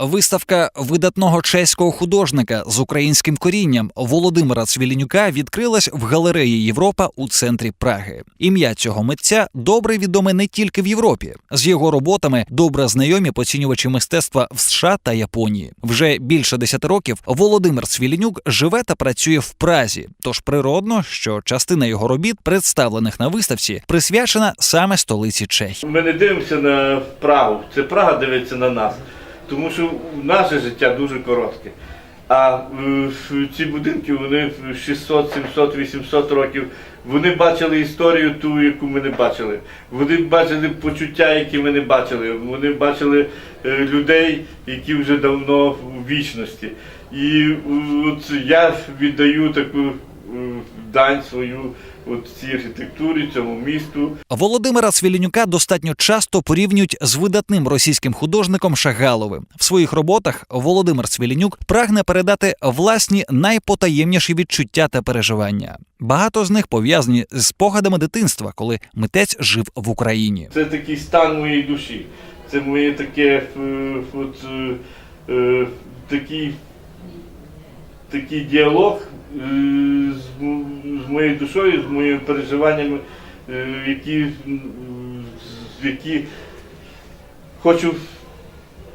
Виставка видатного чеського художника з українським корінням Володимира Цвілінюка відкрилась в галереї Європа у центрі Праги. Ім'я цього митця добре відоме не тільки в Європі. З його роботами добре знайомі поцінювачі мистецтва в США та Японії. Вже більше десяти років Володимир Цвілінюк живе та працює в Празі. Тож природно, що частина його робіт, представлених на виставці, присвячена саме столиці Чехії. Ми не дивимося на Прагу, це Прага дивиться на нас. Тому що наше життя дуже коротке. А е, ці будинки, вони 600, 700, 800 років, вони бачили історію ту, яку ми не бачили. Вони бачили почуття, які ми не бачили. Вони бачили е, людей, які вже давно в вічності. І е, от я віддаю таку дань свою от цій архітектурі, цьому місту. Володимира Цвілінюка достатньо часто порівнюють з видатним російським художником Шагаловим. В своїх роботах Володимир Цвілінюк прагне передати власні найпотаємніші відчуття та переживання. Багато з них пов'язані з спогадами дитинства, коли митець жив в Україні. Це такий стан моєї душі. Це моє таке е, от, е, е, такий, такий діалог е, з, моєю душою, з моїми переживаннями, е, які, які хочу,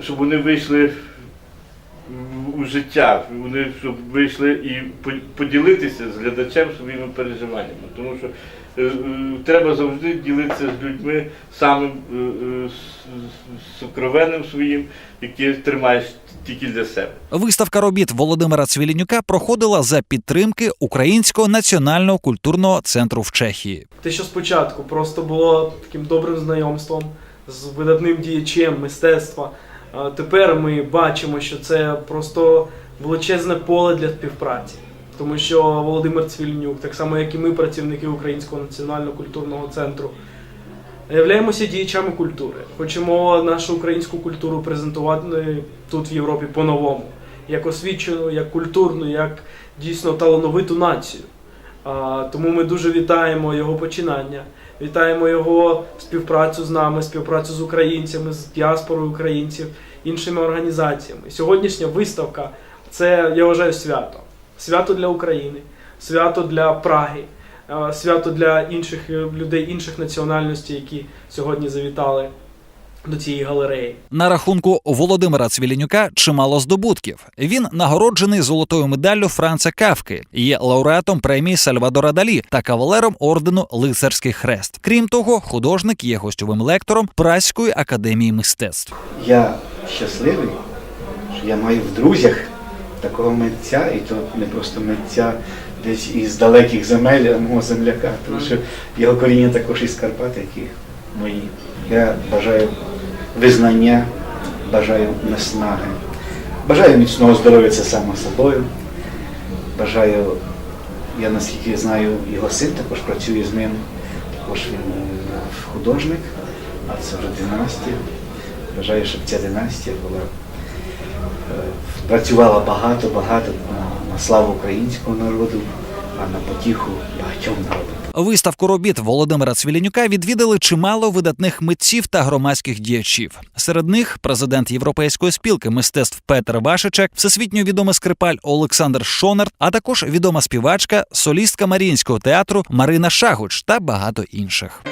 щоб вони вийшли в- у життя, вони щоб вийшли і по- поділитися з глядачем своїми переживаннями. Тому що е, е, треба завжди ділитися з людьми самим е, е, сокровенним своїм, яке тримаєш тільки для себе. Виставка робіт Володимира Цвілінюка проходила за підтримки Українського національного культурного центру в Чехії. Те, що спочатку просто було таким добрим знайомством з видатним діячем мистецтва. Тепер ми бачимо, що це просто величезне поле для співпраці. Тому що Володимир Цвільнюк, так само як і ми, працівники Українського національного культурного центру, являємося діячами культури. Хочемо нашу українську культуру презентувати тут в Європі по-новому, як освічену, як культурну, як дійсно талановиту націю. Тому ми дуже вітаємо його починання, вітаємо його співпрацю з нами, співпрацю з українцями, з діаспорою українців, іншими організаціями. Сьогоднішня виставка це, я вважаю, свято. Свято для України, свято для Праги, свято для інших е, людей, інших національностей, які сьогодні завітали до цієї галереї. На рахунку Володимира Цвілінюка чимало здобутків. Він нагороджений золотою медаллю Франца Кавки, є лауреатом премії Сальвадора Далі та кавалером ордену Лицарський хрест. Крім того, художник є гостьовим лектором Празької академії мистецтв. Я щасливий, що я маю в друзях такого митця, і то не просто митця десь із далеких земель, а мого земляка, тому що його коріння також із Карпат, як і мої. Я бажаю визнання, бажаю наснаги, бажаю міцного здоров'я це само собою. Бажаю, я наскільки знаю, його син також працює з ним, також він е, художник, а це вже династія. Бажаю, щоб ця династія була е, працювала багато, багато на, на славу українського народу, а на потіху багатьом народам. Виставку робіт Володимира Цвілінюка відвідали чимало видатних митців та громадських діячів. Серед них президент Європейської спілки мистецтв Петр Вашичек, всесвітньо відомий скрипаль Олександр Шонарт, а також відома співачка, солістка Маріїнського театру Марина Шагуч та багато інших.